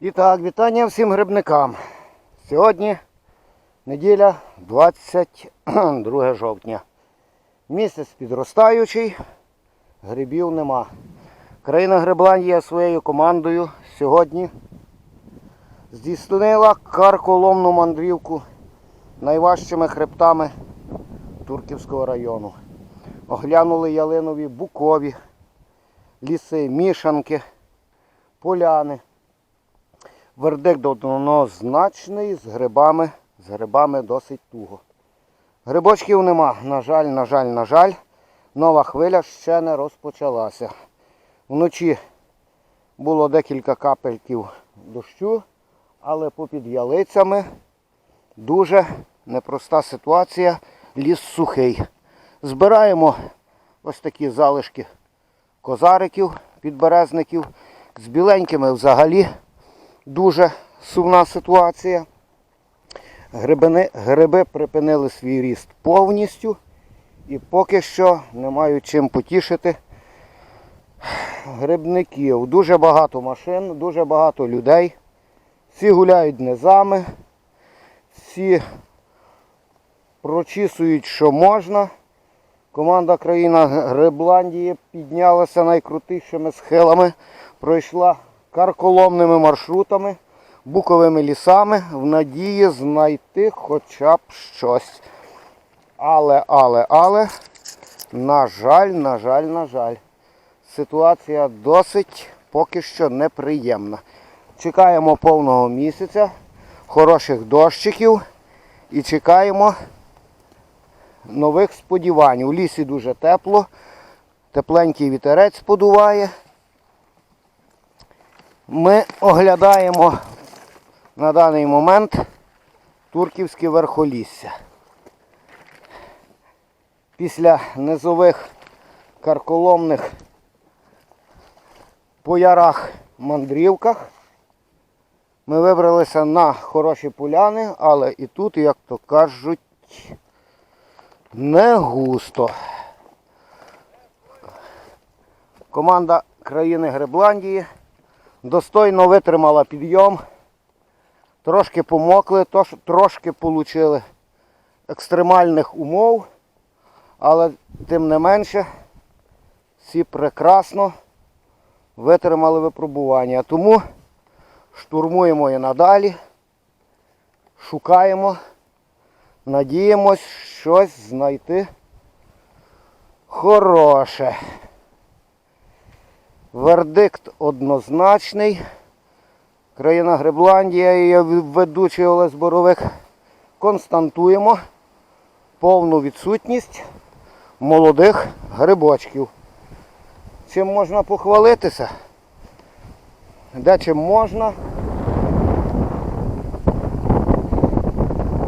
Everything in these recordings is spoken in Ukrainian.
І так, вітання всім грибникам. Сьогодні неділя 22 жовтня. Місяць підростаючий, грибів нема. Країна Грибландія своєю командою сьогодні здійснила карколомну мандрівку найважчими хребтами Турківського району. Оглянули ялинові букові, ліси, мішанки, поляни. Вердикт однозначний, з грибами, з грибами досить туго. Грибочків нема, на жаль, на жаль, на жаль. Нова хвиля ще не розпочалася. Вночі було декілька капельків дощу, але попід ялицями дуже непроста ситуація. Ліс сухий. Збираємо ось такі залишки козариків, підберезників. З біленькими взагалі дуже сумна ситуація. Грибини, гриби припинили свій ріст повністю і поки що не мають чим потішити грибників. Дуже багато машин, дуже багато людей. Всі гуляють низами, всі прочісують, що можна. Команда країна Грибландії піднялася найкрутішими схилами, пройшла карколомними маршрутами, буковими лісами в надії знайти хоча б щось. Але, але, але, на жаль, на жаль, на жаль, ситуація досить поки що неприємна. Чекаємо повного місяця, хороших дощиків і чекаємо нових сподівань. У лісі дуже тепло, тепленький вітерець подуває. Ми оглядаємо на даний момент турківське верхолісся. Після низових карколомних по ярах мандрівках ми вибралися на хороші поляни, але і тут, як то кажуть, не густо. Команда країни Грибландії достойно витримала підйом. Трошки помокли, трошки отримали екстремальних умов, але тим не менше всі прекрасно витримали випробування. Тому штурмуємо і надалі, шукаємо, надіємось щось знайти хороше. Вердикт однозначний. Країна Грибландія і ведучий Олесь Боровик. Константуємо повну відсутність молодих грибочків. Чим можна похвалитися? Де чим можна?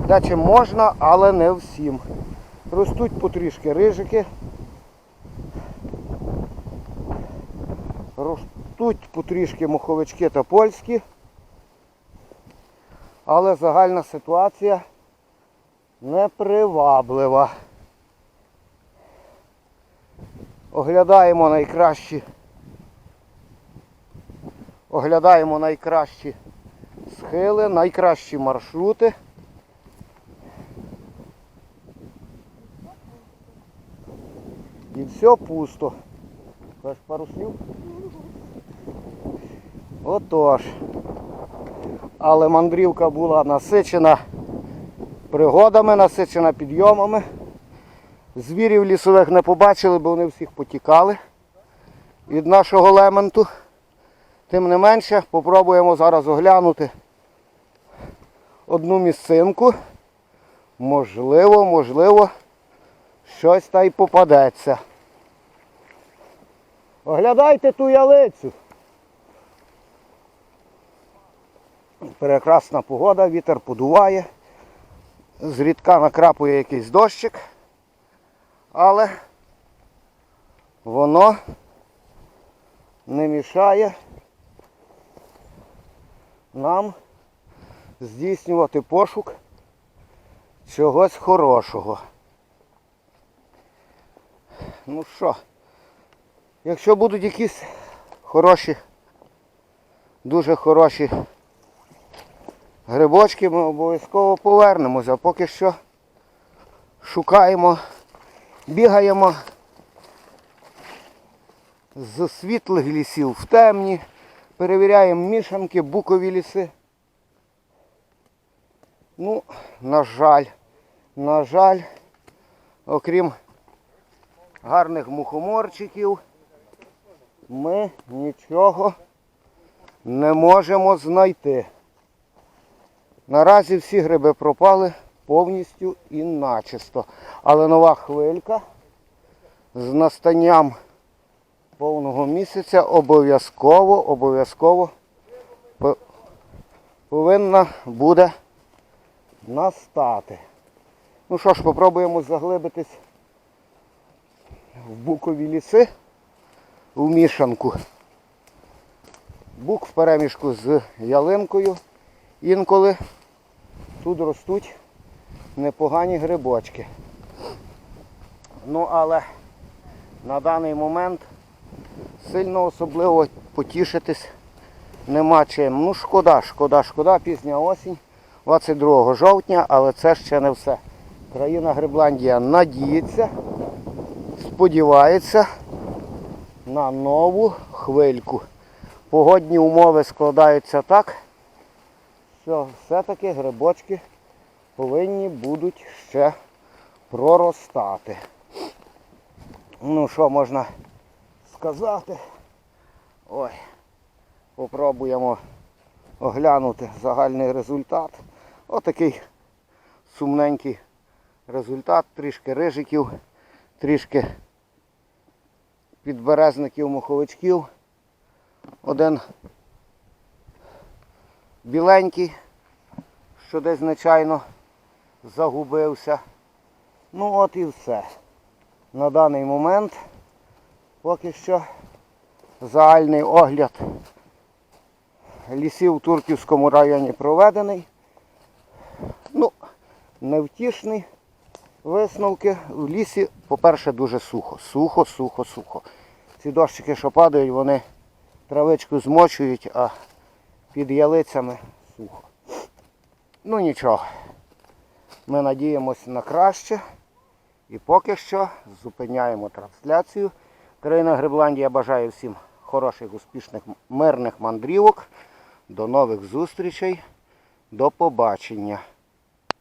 Де чим можна, але не всім. Ростуть потрішки рижики. Ростуть потрішки муховички та польські. Але загальна ситуація неприваблива. Оглядаємо найкращі. Оглядаємо найкращі схили, найкращі маршрути. І все пусто. Кажеш пару слів? Отож. Але мандрівка була насичена пригодами, насичена підйомами. Звірів лісових не побачили, бо вони всіх потікали від нашого лементу. Тим не менше, попробуємо зараз оглянути одну місцинку. Можливо, можливо, щось та й попадеться. Оглядайте ту ялицю. Прекрасна погода, вітер подуває. Зрідка накрапує якийсь дощик. Але воно не мішає нам здійснювати пошук чогось хорошого. Ну що, якщо будуть якісь хороші, дуже хороші грибочки ми обов'язково повернемося. Поки що шукаємо, бігаємо з світлих лісів в темні, перевіряємо мішанки, букові ліси. Ну, на жаль, на жаль, окрім гарних мухоморчиків, ми нічого не можемо знайти. Наразі всі гриби пропали повністю і начисто. Але нова хвилька з настанням повного місяця обов'язково, обов'язково повинна буде настати. Ну що ж, попробуємо заглибитись в букові ліси в мішанку. Бук в перемішку з ялинкою. Інколи тут ростуть непогані грибочки. Ну, але на даний момент сильно особливо потішитись нема чим. Ну, шкода, шкода, шкода, пізня осінь, 22 жовтня, але це ще не все. Країна Грибландія надіється, сподівається на нову хвильку. Погодні умови складаються так, що все-таки грибочки повинні будуть ще проростати. Ну що можна сказати? Ой, попробуємо оглянути загальний результат. Отакий сумненький результат, трішки рижиків, трішки підберезників, муховичків. Один біленький, що десь звичайно загубився. Ну от і все. На даний момент поки що загальний огляд лісів в Турківському районі проведений. Ну, невтішний. Висновки в лісі, по-перше, дуже сухо. Сухо, сухо, сухо. Ці дощики, що падають, вони травичку змочують, а під ялицями сухо. Ну нічого. Ми надіємося на краще. І поки що зупиняємо трансляцію. Країна Грибландія бажає всім хороших, успішних, мирних мандрівок. До нових зустрічей. До побачення.